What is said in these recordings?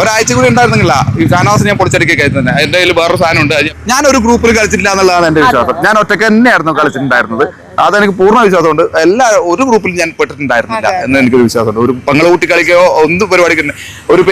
ഒരാഴ്ച കൂടി ഉണ്ടായിരുന്നില്ല ഈ കാനാസ് ഞാൻ പൊളിച്ചടിക്കൊക്കെ തന്നെ. എന്റെ കയ്യിൽ വേറൊരു സാധനം ഉണ്ട്. ഞാൻ ഒരു ഗ്രൂപ്പിൽ കളിച്ചിട്ടില്ല എന്നുള്ളതാണ് എന്റെ വിശ്വാസം. ഞാൻ ഒറ്റയ്ക്ക് തന്നെയായിരുന്നു കളിച്ചിട്ടുണ്ടായിരുന്നത്. അതെനിക്ക് പൂർണ വിശ്വാസമുണ്ട്. എല്ലാ ഒരു ഗ്രൂപ്പിൽ ഞാൻ പെട്ടിട്ടുണ്ടായിരുന്നില്ല എന്ന് എനിക്കൊരു വിശ്വാസമുണ്ട്. ഒരു പങ്ങളെ കൂട്ടി കളിക്കുകയോ ഒന്നും പരിപാടിക്ക് ഒരു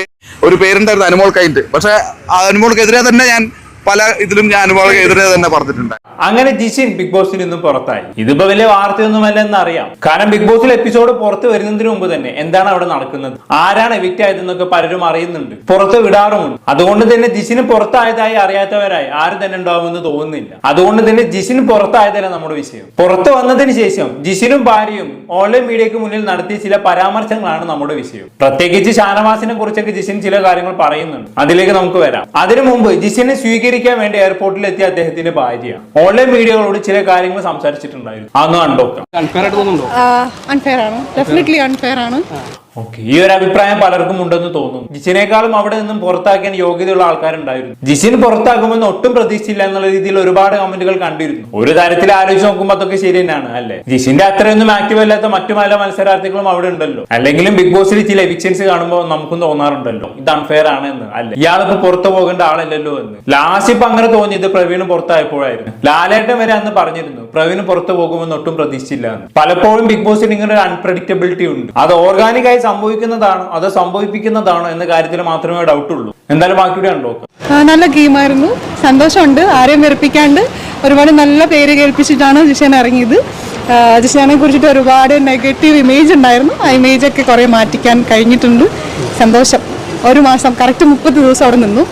ഒരു പേരുണ്ടായിരുന്നു അനുമോൾ കൈൻഡ്. പക്ഷെ ആ അനുമോൾക്കെതിരെ തന്നെ ഞാൻ പല ഇതിലും ഞാൻ അനുമോൾക്കെതിരെ തന്നെ പറഞ്ഞിട്ടുണ്ട്. അങ്ങനെ ജിഷിൻ ബിഗ് ബോസിൽ നിന്നും പുറത്തായി. ഇതിപ്പോ വലിയ വാർത്തയൊന്നുമല്ല എന്ന് അറിയാം. കാരണം ബിഗ് ബോസിൽ എപ്പിസോഡ് പുറത്തു വരുന്നതിന് മുമ്പ് തന്നെ എന്താണ് അവിടെ നടക്കുന്നത്? ആരാണ് എവിക്റ്റ് ആയതെന്നൊക്കെ പലരും അറിയുന്നുണ്ട്. പുറത്ത് വിടാറുമുണ്ട്. അതുകൊണ്ട് തന്നെ ജിഷിന് പുറത്തായതായി അറിയാത്തവരായി ആരും തന്നെ ഉണ്ടാവുമെന്ന് തോന്നുന്നില്ല. അതുകൊണ്ട് തന്നെ ജിഷിന് പുറത്തായതല്ല നമ്മുടെ വിഷയം. പുറത്ത് വന്നതിന് ശേഷം ജിഷിനും ഭാര്യയും ഓൺലൈൻ മീഡിയക്ക് മുന്നിൽ നടത്തിയ ചില പരാമർശങ്ങളാണ് നമ്മുടെ വിഷയം. പ്രത്യേകിച്ച് ഷാനവാസിനെ കുറിച്ചൊക്കെ ജിഷിൻ ചില കാര്യങ്ങൾ പറയുന്നുണ്ട്. അതിലേക്ക് നമുക്ക് വരാം. അതിനു മുമ്പ് ജിഷിനെ സ്വീകരിക്കാൻ വേണ്ടി എയർപോർട്ടിൽ എത്തിയ അദ്ദേഹത്തിന്റെ ഭാര്യ. ഓൺലൈൻ മീഡിയകളോട് ചില കാര്യങ്ങൾ സംസാരിച്ചിട്ടുണ്ടായിരുന്നു. അങ്ങ് അൺഫെയർ ആയിട്ട് തോന്നുന്നുണ്ടോ? അൺഫെയർ ആണ്. ഡെഫിനറ്റ്ലി അൺഫെയർ ആണ്. ഓക്കെ. ഈ ഒരു അഭിപ്രായം പലർക്കും ഉണ്ടെന്ന് തോന്നുന്നു. ജിസിനേക്കാളും അവിടെ നിന്നും പുറത്താക്കാൻ യോഗ്യതയുള്ള ആൾക്കാരുണ്ടായിരുന്നു. ജിസിൻ പുറത്താക്കുമെന്ന് ഒട്ടും പ്രതീക്ഷിച്ചില്ല എന്നുള്ള രീതിയിൽ ഒരുപാട് കമന്റുകൾ കണ്ടിരുന്നു. ഒരു തരത്തിൽ ആലോചിച്ച് നോക്കുമ്പോൾ അതൊക്കെ ശരി തന്നെയാണ് അല്ലെ? ജിസിന്റെ അത്രയൊന്നും ആക്റ്റീവ് അല്ലാത്ത മറ്റു പല മത്സരാർത്ഥികളും അവിടെ ഉണ്ടല്ലോ. അല്ലെങ്കിലും ബിഗ് ബോസിൽ ചില എവിക്ഷൻസ് കാണുമ്പോൾ നമുക്കും തോന്നാറുണ്ടല്ലോ. ഇത് അൺഫെയർ ആണ് എന്ന് അല്ലെ? ഇയാളിപ്പോ പുറത്തു പോകേണ്ട ആളല്ലല്ലോ എന്ന്. ലാസ്റ്റ് ഇപ്പൊ അങ്ങനെ തോന്നിയത് പ്രവീണ് പുറത്തായപ്പോഴായിരുന്നു. ലാലേട്ടൻ വരെ അന്ന് പറഞ്ഞിരുന്നു പ്രവീണ് പുറത്തു പോകുമെന്ന് ഒട്ടും പ്രതീക്ഷിച്ചില്ല പലപ്പോഴും ബിഗ് ബോസിൽ ഇങ്ങനെ ഒരു അൺപ്രഡിക്റ്റബിലിറ്റി ഉണ്ട്. അത് ഓർഗാനിക് ആയി സംഭവിക്കുന്നതാണോ? അത് സംഭവിപ്പിക്കുന്നതാണോ എന്ന കാര്യത്തിൽ മാത്രമേ ഡൗട്ട് ഉള്ളൂ എന്തായാലും ബാക്കിയുടെ ഉണ്ടോ നല്ല ഗെയിമായിരുന്നു. സന്തോഷമുണ്ട്. ആരെയും വെറുപ്പിക്കാണ്ട് ഒരുപാട് നല്ല പേര് കേൾപ്പിച്ചിട്ടാണ് ജിഷേൻ ഇറങ്ങിയത്. ജിഷാനെ കുറിച്ചിട്ട് ഒരുപാട് നെഗറ്റീവ് ഇമേജ് ഉണ്ടായിരുന്നു. ആ ഇമേജൊക്കെ കുറേ മാറ്റിക്കാൻ കഴിഞ്ഞിട്ടുണ്ട്. സന്തോഷം. ഒരു മാസം കറക്റ്റ് മുപ്പത് ദിവസം അവിടെ നിന്നു.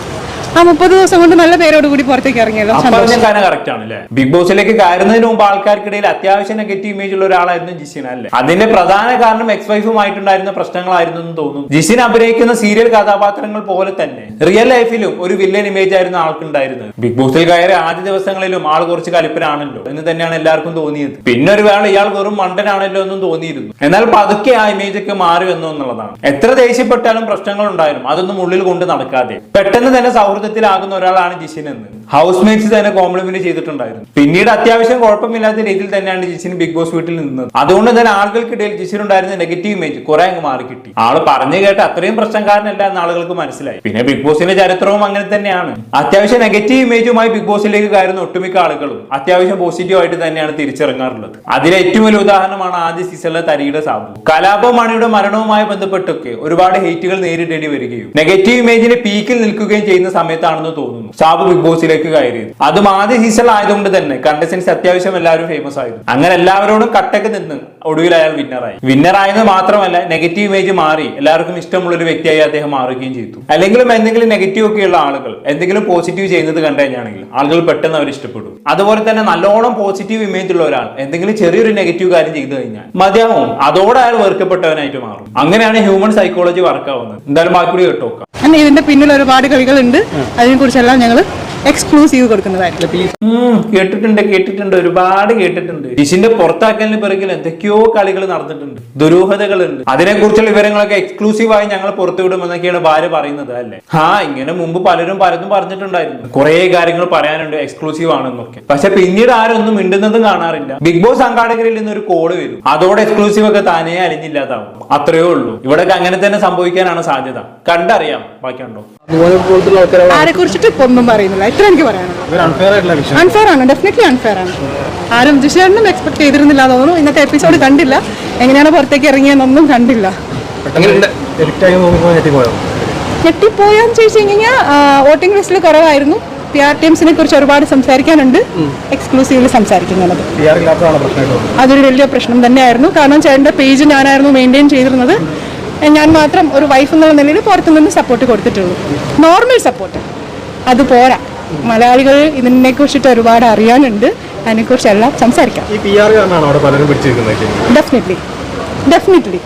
ആ മുപ്പത് ദിവസം കൊണ്ട് നല്ല പേരോട് കൂടി പുറത്തേക്ക് ഇറങ്ങിയല്ലോ ബിഗ് ബോസിലേക്ക് കയറുന്നതിന് മുമ്പ് ആൾക്കാർക്കിടയിൽ അത്യാവശ്യം നെഗറ്റീവ് ഇമേജ് ഉള്ള ഒരാളായിരുന്നു ജിസിൻ അല്ലേ? അതിന്റെ പ്രധാന കാരണം എക്സ് വൈഫുമായിട്ടുണ്ടായിരുന്ന പ്രശ്നങ്ങളായിരുന്നു എന്ന് തോന്നുന്നു. ജിസിൻ അഭിനയിക്കുന്ന സീരിയൽ കഥാപാത്രങ്ങൾ പോലെ തന്നെ റിയൽ ലൈഫിലും ഒരു വില്ലൻ ഇമേജ് ആയിരുന്നു ആൾക്കുണ്ടായിരുന്നത്. ബിഗ് ബോസിൽ കയറിയ ആദ്യ ദിവസങ്ങളിലും ആൾ കുറച്ച് കലിപ്പനാണല്ലോ എന്ന് തന്നെയാണ് എല്ലാവർക്കും തോന്നിയത്. പിന്നെ ഒരു വേള ഇയാൾ വെറും മണ്ടനാണല്ലോ എന്നും തോന്നിയിരുന്നു. എന്നാൽ പതുക്കെ ആ ഇമേജ് ഒക്കെ മാറി വന്നു എന്നുള്ളതാണ്. എത്ര ദേഷ്യപ്പെട്ടാലും പ്രശ്നങ്ങൾ ഉണ്ടായിരുന്നു. അതൊന്നും ഉള്ളിൽ കൊണ്ട് നടക്കാതെ. പെട്ടെന്ന് തന്നെ സൗഹൃദത്തിലാകുന്ന ഒരാളാണ് ജിഷിൻ എന്ന്. ഹൗസ് മേറ്റ്സ് തന്നെ കോംപ്ലിമെന്റ് ചെയ്തിട്ടുണ്ടായിരുന്നു. പിന്നീട് അത്യാവശ്യം കുഴപ്പമില്ലാത്ത രീതിയിൽ തന്നെയാണ് ജിഷിൻ ബിഗ് ബോസ് വീട്ടിൽ നിന്നത്. അതുകൊണ്ട് തന്നെ ആളുകൾക്കിടയിൽ ജിഷിൻ ഉണ്ടായിരുന്ന നെഗറ്റീവ് ഇമേജ് കുറെ അങ്ങ് മാറി കിട്ടി. ആൾ പറഞ്ഞു കേട്ട് അത്രയും പ്രശ്നക്കാരനല്ല എന്ന് ആളുകൾക്ക് മനസ്സിലായി. പിന്നെ ബിഗ് ബോസിന്റെ ചരിത്രവും അങ്ങനെ തന്നെയാണ്. അത്യാവശ്യം നെഗറ്റീവ് ഇമേജുമായി ബിഗ് ബോസിലേക്ക് കയറുന്ന ഒട്ടുമിക്ക ആളുകളും അത്യാവശ്യം പോസിറ്റീവ് ആയിട്ട് തന്നെയാണ് തിരിച്ചിറങ്ങാറുള്ളത്. അതിലെ ഏറ്റവും വലിയ ഉദാഹരണമാണ് ആദ്യ സീസണിലെ തരിയുടെ സാബു. കലാപ മണിയുടെ മരണവുമായി ബന്ധപ്പെട്ടൊക്കെ ഒരുപാട് ഹേറ്റുകൾ നേരിടേണ്ടി വരികയും നെഗറ്റീവ് ഇമേജിന്റെ പീക്കിൽ നിൽക്കുകയും ചെയ്യുന്ന സമയത്താണെന്ന് തോന്നുന്നു. സാബു ബിഗ് ബോസിലേക്ക് കയറിയത്. അതും ആദ്യ സീസൺ ആയതുകൊണ്ട് തന്നെ കണ്ടസ്റ്റൻസ് അത്യാവശ്യം എല്ലാവരും ഫേമസ് ആയിരുന്നു. അങ്ങനെ എല്ലാവരോടും കട്ടക്ക് നിന്ന് ഒടുവിൽ അയാൾ വിന്നറായി വിന്നർ ആയത് മാത്രമല്ല നെഗറ്റീവ് ഇമേജ് മാറി എല്ലാവർക്കും ഇഷ്ടമുള്ള ഒരു വ്യക്തിയായി അദ്ദേഹം മാറുകയും ചെയ്തു. അല്ലെങ്കിലും എന്തെങ്കിലും നെഗറ്റീവ് ഒക്കെ ഉള്ള ആളുകൾ എന്തെങ്കിലും പോസിറ്റീവ് ചെയ്യുന്നത് കണ്ടു കഴിഞ്ഞാണെങ്കിൽ ആളുകൾ പെട്ടെന്ന് അവർ ഇഷ്ടപ്പെടും. അതുപോലെ തന്നെ നല്ലോണം പോസിറ്റീവ് ഇമേജ് ഉള്ള ഒരാൾ എന്തെങ്കിലും ചെറിയൊരു നെഗറ്റീവ് കാര്യം ചെയ്തു കഴിഞ്ഞാൽ മതിയാവും. അതോടെ അയാൾ വെറുക്കപ്പെട്ടവനായിട്ട് മാറും. അങ്ങനെയാണ് ഹ്യൂമൻ സൈക്കോളജി വർക്ക് ആവുന്നത്. എന്തായാലും ബാക്കി കൂടി കേട്ടോക്കാം ഇതിന്റെ പിന്നിൽ ഒരുപാട് കളികളുണ്ട് അതിനെക്കുറിച്ചെല്ലാം ഞങ്ങൾ എക്സ്ക്ലൂസീവ് കൊടുക്കുന്നതായിരിക്കും കേട്ടിട്ടുണ്ട് കേട്ടിട്ടുണ്ട് ഒരുപാട് കേട്ടിട്ടുണ്ട്. ഡിഷിന്റെ പുറത്താക്കലിന് പിറകിൽ എന്തൊക്കെയോ കളികൾ നടന്നിട്ടുണ്ട്. ദുരൂഹതകളുണ്ട്. അതിനെക്കുറിച്ചുള്ള വിവരങ്ങളൊക്കെ എക്സ്ക്ലൂസീവ് ആയി ഞങ്ങൾ പുറത്തുവിടുമെന്നൊക്കെയാണ് ഭാര്യ പറയുന്നത് അല്ലെ? ആ ഇങ്ങനെ മുമ്പ് പലരും പലതും പറഞ്ഞിട്ടുണ്ടായിരുന്നു. കുറെ കാര്യങ്ങൾ പറയാനുണ്ട് എക്സ്ക്ലൂസീവ് ആണെന്നൊക്കെ. പക്ഷെ പിന്നീട് ആരൊന്നും ഒന്നും മിണ്ടുന്നതും കാണാറില്ല. ബിഗ് ബോസ് സംഘാടകരിൽ നിന്ന് ഒരു കോൾ വരും. അതോടെ എക്സ്ക്ലൂസീവ് ഒക്കെ താനേ അലിഞ്ഞില്ലാതാവും. അത്രയേ ഉള്ളൂ. ഇവിടെ അങ്ങനെ തന്നെ സംഭവിക്കാനാണ് സാധ്യത. കണ്ടറിയാം ബാക്കിയുണ്ടോ? ആരെ കുറിച്ചിട്ട് ഒന്നും പറയുന്നില്ല. ഇത്ര എനിക്ക് പറയാനുള്ളൂ. ഇവർ അൺഫെയർ ആയിട്ടുള്ള വിഷയം. അൺഫെയർ ആണ് ഡെഫിനറ്റ്ലി അൺഫെയർ ആണ്. ആരും ജിഷേട്ടനും എക്സ്പെക്ട് ചെയ്തിരുന്നില്ല തോന്നുന്നു. ഇന്നത്തെ എപ്പിസോഡ് കണ്ടില്ല. എങ്ങനെയാണ് പുറത്തേക്ക് ഇറങ്ങിയെന്നൊന്നും കണ്ടില്ല. ഞെട്ടിപ്പോയെന്ന് ചോദിച്ചു കഴിഞ്ഞാൽ വോട്ടിംഗ് ലിസ്റ്റിൽ കുറവായിരുന്നു. പി ആർ ടി എംസിനെ കുറിച്ച് ഒരുപാട് സംസാരിക്കാനുണ്ട്. എക്സ്ക്ലൂസീവ്ലി സംസാരിക്കുന്നത്. അതൊരു വലിയ പ്രശ്നം തന്നെയായിരുന്നു. കാരണം ചേട്ടന്റെ പേജ് ഞാനായിരുന്നു മെയിന്റെയിൻ ചെയ്തിരുന്നത്. ഞാൻ മാത്രം ഒരു വൈഫ് എന്നുള്ള നിലയിൽ പുറത്തുനിന്ന് സപ്പോർട്ട് കൊടുത്തിട്ടുള്ളൂ. നോർമൽ സപ്പോർട്ട് അത് പോരാ. മലയാളികൾ ഇതിനെ കുറിച്ചിട്ട് ഒരുപാട് അറിയാനുണ്ട്. അതിനെക്കുറിച്ചെല്ലാം സംസാരിക്കാം. ഡെഫിനറ്റ്ലി ഡെഫിനറ്റ്ലി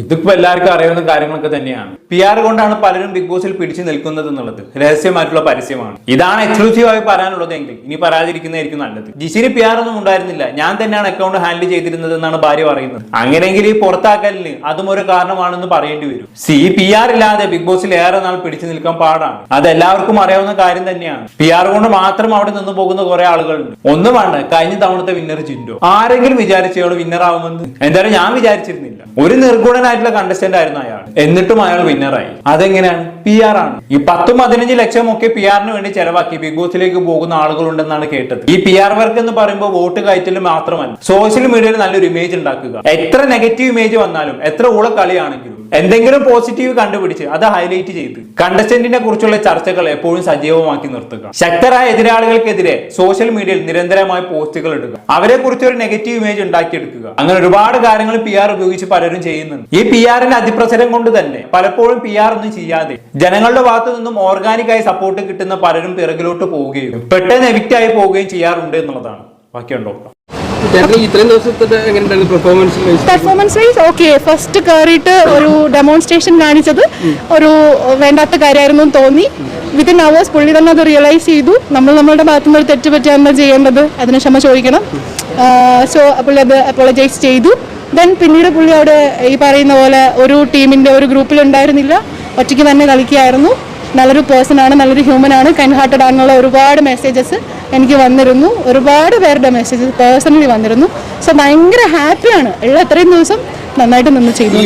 ഇതിപ്പോ എല്ലാവർക്കും അറിയാവുന്ന കാര്യങ്ങളൊക്കെ തന്നെയാണ്. പി ആർ കൊണ്ടാണ് പലരും ബിഗ് ബോസിൽ പിടിച്ചു നിൽക്കുന്നത് എന്നുള്ളത്. രഹസ്യമായിട്ടുള്ള പരസ്യമാണ്. ഇതാണ് എക്സ്ക്ലൂസീവ് ആയി പറയാനുള്ളത് എങ്കിൽ ഇനി പറയാതിരിക്കുന്നതായിരിക്കും നല്ലത്. ജിഷിന് പി ആർ ഒന്നും ഉണ്ടായിരുന്നില്ല. ഞാൻ തന്നെയാണ് അക്കൗണ്ട് ഹാൻഡിൽ ചെയ്തിരുന്നത് എന്നാണ് ഭാര്യ പറയുന്നത്. അങ്ങനെയെങ്കിൽ ഈ പുറത്താക്കലിന് അതും ഒരു കാരണമാണെന്ന് പറയേണ്ടി വരും. സി പി ആർ ഇല്ലാതെ ബിഗ് ബോസിൽ ഏറെ നാൾ പിടിച്ചു നിൽക്കാൻ പാടാണ്. അത് എല്ലാവർക്കും അറിയാവുന്ന കാര്യം തന്നെയാണ്. പി ആർ കൊണ്ട് മാത്രം അവിടെ നിന്ന് പോകുന്ന കുറെ ആളുകളുണ്ട്. ഒന്നും വേണ്ട കഴിഞ്ഞ തവണത്തെ വിന്നർ ചിൻഡോ ആരെങ്കിലും വിചാരിച്ചയാൾ വിന്നർ ആവുമെന്ന്. എന്തായാലും ഞാൻ വിചാരിച്ചിരുന്നില്ല. ഒരു നിർഗുണനായിട്ടുള്ള കണ്ടസ്റ്റന്റ് ആയിരുന്നു അയാൾ. എന്നിട്ടും അയാൾ വിന്നറായി അതെങ്ങനെയാണ്? പി ആർ ആണ്. ഈ പത്തും പതിനഞ്ച് ലക്ഷം ഒക്കെ പി ആറിന് വേണ്ടി ചെലവാക്കി ബിഗ് ബോസിലേക്ക് പോകുന്ന ആളുകളുണ്ടെന്നാണ് കേട്ടത്. ഈ പി ആർ വർക്ക് എന്ന് പറയുമ്പോൾ വോട്ട് കയറ്റൽ മാത്രമല്ല സോഷ്യൽ മീഡിയയിൽ നല്ലൊരു ഇമേജ് ഉണ്ടാക്കുക. എത്ര നെഗറ്റീവ് ഇമേജ് വന്നാലും എത്ര ഊള കളിയാണെങ്കിലും എന്തെങ്കിലും പോസിറ്റീവ് കണ്ടുപിടിച്ച് അത് ഹൈലൈറ്റ് ചെയ്ത് കണ്ടസ്റ്റന്റിനെ കുറിച്ചുള്ള ചർച്ചകൾ എപ്പോഴും സജീവമാക്കി നിർത്തുക. ശക്തരായ എതിരാളികൾക്കെതിരെ സോഷ്യൽ മീഡിയയിൽ നിരന്തരമായി പോസ്റ്റുകൾ ഇടുക. അവരെ കുറിച്ച് ഒരു നെഗറ്റീവ് ഇമേജ് ഉണ്ടാക്കിയെടുക്കുക. അങ്ങനെ ഒരുപാട് കാര്യങ്ങൾ പി ആർ ഉപയോഗിച്ച് പലരും ചെയ്യുന്നുണ്ട്. ഈ പി ആറിന്റെ അതിപ്രസരം കൊണ്ട് തന്നെ പലപ്പോഴും പി ആർ ഒന്നും ചെയ്യാതെ ജനങ്ങളുടെ ഭാഗത്തു നിന്നും ഓർഗാനിക് ആയി സപ്പോർട്ട് കിട്ടുന്ന പലരും പിറകിലോട്ട് പോവുകയും പെട്ടെന്ന് എവിക്റ്റ് ആയി പോവുകയും ചെയ്യാറുണ്ട് എന്നുള്ളതാണ്. ബാക്കിയുണ്ടോ? Performance performance wise okay first കയറിയിട്ട് ഒരു ഡെമോൺസ്ട്രേഷൻ കാണിച്ചത്. ഒരു വേണ്ടാത്ത കാര്യമായിരുന്നു എന്ന് തോന്നി. വിത്തിൻ അവേഴ്സ് പുള്ളി തന്നെ അത് റിയലൈസ് ചെയ്തു. നമ്മൾ നമ്മളുടെ ഭാഗത്തുനിന്ന് ഒരു തെറ്റ് പറ്റിയാൽ എന്താ ചെയ്യേണ്ടത്? അതിന് ക്ഷമ ചോദിക്കണം. സോ പുള്ളി അത് അപ്പോളജൈസ് ചെയ്തു. ദെൻ പിന്നീട് പുള്ളി അവിടെ ഈ പറയുന്ന പോലെ ഒരു ടീമിന്റെ ഒരു ഗ്രൂപ്പിലുണ്ടായിരുന്നില്ല ഒറ്റയ്ക്ക് തന്നെ കളിക്കുകയായിരുന്നു. നല്ലൊരു പേഴ്സൺ ആണ് നല്ലൊരു ഹ്യൂമൻ ആണ്. കൈൻഡ് ഹാർട്ടഡ് ആണെന്നുള്ള ഒരുപാട് മെസ്സേജസ് എനിക്ക് വന്നിരുന്നു. ഒരുപാട് പേരുടെ മെസ്സേജസ് പേഴ്സണലി വന്നിരുന്നു. സോ ഭയങ്കര ഹാപ്പിയാണ് ഉള്ള അത്രയും ദിവസം നന്നായിട്ട് നിന്ന് ചെയ്തു.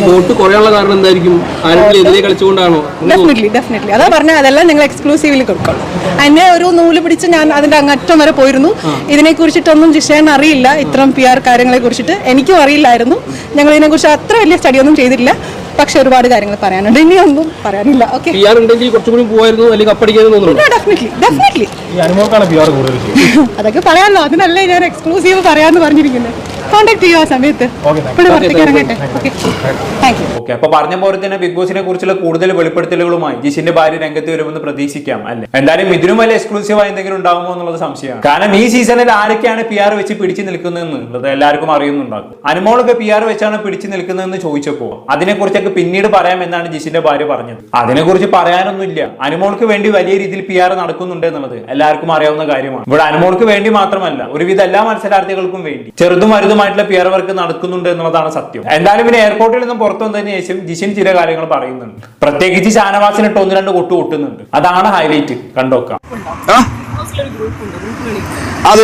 ഡെഫിനറ്റ്ലി ഡെഫിനറ്റ്ലി അതാ പറഞ്ഞ അതെല്ലാം നിങ്ങൾ എക്സ്ക്ലൂസീവ്ലി കൊടുക്കണം. അതിനെ ഒരു നൂൽ പിടിച്ച് ഞാൻ അതിന്റെ അങ്ങറ്റം വരെ പോയിരുന്നു. ഇതിനെ കുറിച്ചിട്ടൊന്നും ജിഷേൻ അറിയില്ല. ഇത്തരം പി ആർ കാര്യങ്ങളെ കുറിച്ചിട്ട് എനിക്കും അറിയില്ലായിരുന്നു. ഞങ്ങൾ ഇതിനെക്കുറിച്ച് അത്ര വലിയ സ്റ്റഡി ഒന്നും ചെയ്തിട്ടില്ല. പക്ഷെ ഒരുപാട് കാര്യങ്ങൾ പറയാനുണ്ട്. ഇനി ഒന്നും പറയാനില്ല. ഓക്കെ പി ആർ ഉണ്ടെങ്കിൽ കുറച്ചും കൂടി പോയായിരുന്നു അല്ലെങ്കിൽ കപ്പടിക്കായിരുന്നു തോന്നുന്നു. ഡെഫിനറ്റ്ലി ഡെഫിനറ്റ്ലി ഈ അനുഭവക്കാണ് പിആർ കൂടുതൽ അതൊക്കെ പറയാമല്ലോ അതിനല്ലേ ഞാൻ എക്സ്ക്ലൂസീവ് പറയാന്ന് പറഞ്ഞിരിക്കുന്നത് കോൺടാക്ട് ചെയ്യുക ആ സമയത്ത്. ഇവിടെ പുറത്തേക്ക് ഇറങ്ങട്ടെ. ഓക്കെ താങ്ക് യു ഓക്കെ അപ്പൊ പറഞ്ഞ പോലെ തന്നെ ബിഗ് ബോസിനെ കുറിച്ചുള്ള കൂടുതൽ വെളിപ്പെടുത്തലുകളുമായി ജിഷിന്റെ ഭാര്യ രംഗത്ത് വരുമെന്ന് പ്രതീക്ഷിക്കാം അല്ലെ? എന്തായാലും ഇതിനും വലിയ എക്സ്ക്ലൂസീവ് ആയി എന്തെങ്കിലും ഉണ്ടാകുമോ എന്നുള്ളത് സംശയമാണ്. കാരണം ഈ സീസണിൽ ആരൊക്കെയാണ് പി ആർ വെച്ച് പിടിച്ചു നിൽക്കുന്നതെന്നുള്ളത് എല്ലാവർക്കും അറിയുന്നുണ്ടാകും. അനുമോളൊക്കെ പി ആർ വെച്ചാണ് പിടിച്ചു നിൽക്കുന്നതെന്ന് ചോദിച്ചപ്പോൾ അതിനെക്കുറിച്ചൊക്കെ പിന്നീട് പറയാം എന്നാണ് ജിഷിന്റെ ഭാര്യ പറഞ്ഞത്. അതിനെക്കുറിച്ച് പറയാനൊന്നുമില്ല. അനുമോൾക്ക് വേണ്ടി വലിയ രീതിയിൽ പി ആർ നടക്കുന്നുണ്ട് എന്നുള്ളത് എല്ലാവർക്കും അറിയാവുന്ന കാര്യമാണ്. ഇവിടെ അനുമോൾക്ക് വേണ്ടി മാത്രമല്ല ഒരുവിധ എല്ലാ മത്സരാർത്ഥികൾക്കും വേണ്ടി. ചെറുതും പി പിയർ വർക്ക് നടക്കുന്നുണ്ട് എന്നുള്ളതാണ് സത്യം. എന്തായാലും പിന്നെ എയർപോർട്ടിൽ നിന്നും പുറത്തു വന്നതിന് ശേഷം ജിഷിൻ ചില കാര്യങ്ങൾ പറയുന്നുണ്ട്. പ്രത്യേകിച്ച് ഷാനവാസിനിട്ട് ഒന്ന് രണ്ട് കൊട്ടു കൊട്ടുന്നുണ്ട്. അതാണ് ഹൈലൈറ്റ് കണ്ടോക്കാം ആ? അത്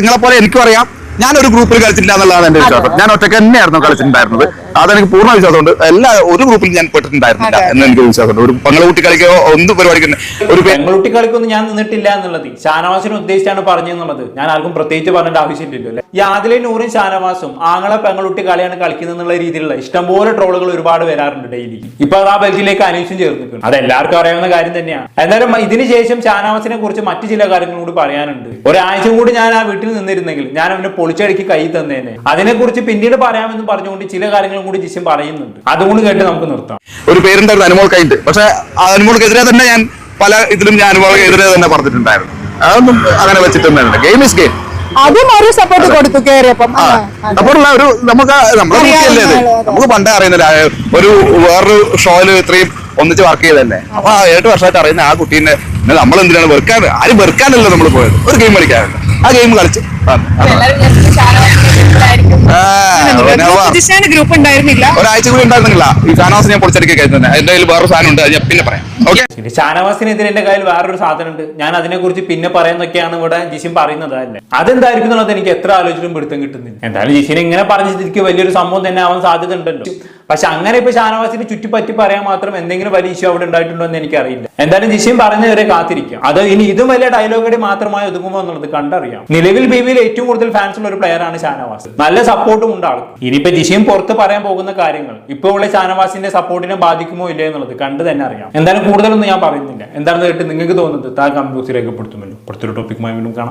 നിങ്ങളെ പോലെ എനിക്കും അറിയാം. ഞാൻ ഒരു ഗ്രൂപ്പിൽ കളിച്ചിട്ടില്ല എന്നുള്ളതാണ് എന്റെ വിശ്വാസം. ഞാൻ ഒറ്റയ്ക്ക് തന്നെയായിരുന്നു കളിച്ചിട്ടുണ്ടായിരുന്നത്. അതെനിക്ക് പൂർണ വിശ്വാസമുണ്ട്. എല്ലാ ഒരു ഗ്രൂപ്പിൽ ഞാൻ പെട്ടിട്ടുണ്ടായിരുന്നില്ല എന്ന് എനിക്ക് വിശ്വാസമുണ്ട്. ഒരു പങ്ങളെ കൂട്ടി കളിക്കോ ഒന്നും പരിപാടിക്ക് ഒരു പെങ്ങളുട്ടി കളിക്കൊന്നും ഞാൻ നിന്നിട്ടില്ല എന്നുള്ളത്. ഷാനവാസിനെ ഉദ്ദേശിച്ചാണ് പറഞ്ഞെന്നുള്ളത് ഞാൻ ആർക്കും പ്രത്യേകിച്ച് പറഞ്ഞിട്ട് ആവശ്യമില്ലല്ലോ അല്ലെ? യാതിലെ നൂറും ഷാനവാസും ആങ്ങളെ പെങ്ങളുട്ടി കളിയാണ് കളിക്കുന്നത് എന്നുള്ള രീതിയിലുള്ള ഇഷ്ടംപോലെ ട്രോളുകൾ ഒരുപാട് വരാറുണ്ട് ഡെയിലി ഇപ്പൊ അത് ആ ബെൽറ്റിലേക്ക് അനീഷും ചേർന്നിട്ടുണ്ട്. അത് എല്ലാവർക്കും അറിയാവുന്ന കാര്യം തന്നെയാണ്. എന്നാലും ഇതിന് ശേഷം ഷാനവാസിനെ കുറിച്ച് മറ്റു ചില കാര്യങ്ങൾ കൂടി പറയാനുണ്ട്. ഒരാഴ്ച കൂടി ഞാൻ ആ വീട്ടിൽ നിന്നിരുന്നെങ്കിൽ ഞാൻ അവനെ പൊളിച്ചടുക്കി കൈ തന്നേനെ. അതിനെക്കുറിച്ച് പിന്നീട് പറയാമെന്ന് പറഞ്ഞുകൊണ്ട് ചില കാര്യങ്ങളും കൂടി ജിഷൻ പറയുന്നുണ്ട്. അതുകൊണ്ട് കേട്ട് നമുക്ക് നിർത്താം. ഒരു പേരുണ്ടായിരുന്നു അനുമോൾ കൈണ്ട് പക്ഷെ ആ അനുമോൾക്കെതിരെ തന്നെ ഞാൻ പല ഇതിലും ഞാൻ അനുമോൾക്കെതിരെ തന്നെ പറഞ്ഞിട്ടുണ്ടായിരുന്നു. അതൊന്നും അങ്ങനെ വെച്ചിട്ടൊന്നുമില്ല ഗെയിം ഇസ് ഗെയിം അതും ഒരു സപ്പോർട്ട് കൊടുത്തു കയറിയപ്പം ആ. അപ്പോഴുള്ള ഒരു നമുക്ക് നമ്മുടെ കുട്ടിയല്ലേ ഇത്? നമുക്ക് പണ്ടേ അറിയുന്നില്ല. ഒരു വേറൊരു ഷോയിൽ ഇത്രയും ഒന്നിച്ച് വർക്ക് ചെയ്തല്ലേ അപ്പൊ ആ ഏട്ട് വർഷമായിട്ട് അറിയുന്ന ആ കുട്ടീനെ നമ്മൾ എന്തിനാണ് വെറുക്കാൻ ആരും വെറുക്കാനല്ലോ നമ്മൾ പോയത്. ഒരു ഗെയിം കളിക്കാറുണ്ട്. ആ ഗെയിം കളിച്ചു. ഒരാഴ്ച കൂടി ഉണ്ടായിരുന്നില്ല. ഈ ഷാനവാസ് ഞാൻ പൊളിച്ചെടുക്കുക കഴിഞ്ഞു എന്റെ കയ്യിൽ വേറൊരു സാധനം ഉണ്ട് അത് ഞാൻ പിന്നെ പറയാം. ഓക്കെ? ഷാനവാസിനെതിരെ എന്റെ കയ്യിൽ വേറൊരു സാധനം ഉണ്ട് ഞാൻ അതിനെക്കുറിച്ച് പിന്നെ പറയുന്നൊക്കെയാണ് ഇവിടെ ജിഷിൻ പറയുന്നത് അല്ലേ അതെന്തായിരിക്കും എന്നുള്ളത് എനിക്ക് എത്ര ആലോചിച്ചിട്ടും പിടുത്തം കിട്ടുന്നില്ല. എന്തായാലും ജിഷിൻ ഇങ്ങനെ പറഞ്ഞ സ്ഥിതിക്ക് വലിയൊരു സംഭവം തന്നെ ആവാൻ സാധ്യത ഉണ്ടല്ലോ. പക്ഷെ അങ്ങനെ ഇപ്പൊ ഷാനവാസിന്റെ ചുറ്റിപ്പറ്റി പറയാൻ മാത്രം എന്തെങ്കിലും വലിയ ഇഷ്യൂ അവിടെ ഉണ്ടായിട്ടുണ്ടോ എന്ന് എനിക്കറിയില്ല. എന്തായാലും ജിഷിൻ പറഞ്ഞവരെ കാത്തിരിക്കാം. അത് ഇനി ഇതും വലിയ ഡയലോഗടി മാത്രമായി ഒതുങ്ങുമോ എന്നുള്ളത് കണ്ടറിയാം. നിലവിൽ ബിബിയിൽ ഏറ്റവും കൂടുതൽ ഫാൻസ് ഉള്ള ഒരു പ്ലെയർ ആണ് ഷാനവാസ്. നല്ല സപ്പോർട്ടും ഉണ്ട് ആൾക്ക് ഇനിയിപ്പോ ജിഷ്യം പുറത്ത് പറയാൻ പോകുന്ന കാര്യങ്ങൾ ഇപ്പൊ ഉള്ള ഷാനവാസിന്റെ സപ്പോർട്ടിനെ ബാധിക്കുമോ ഇല്ലേ എന്നുള്ളത് കണ്ട് തന്നെ അറിയാം. എന്തായാലും കൂടുതലൊന്നും ഞാൻ പറയുന്നില്ല. എന്താണെന്ന് കേട്ട് നിങ്ങൾക്ക് തോന്നുന്നത് താ കമന്റ് ബോക്സിൽ രേഖപ്പെടുത്തുമല്ലോ അടുത്തൊരു ടോപ്പിക്കുമായി വീണ്ടും കാണാം.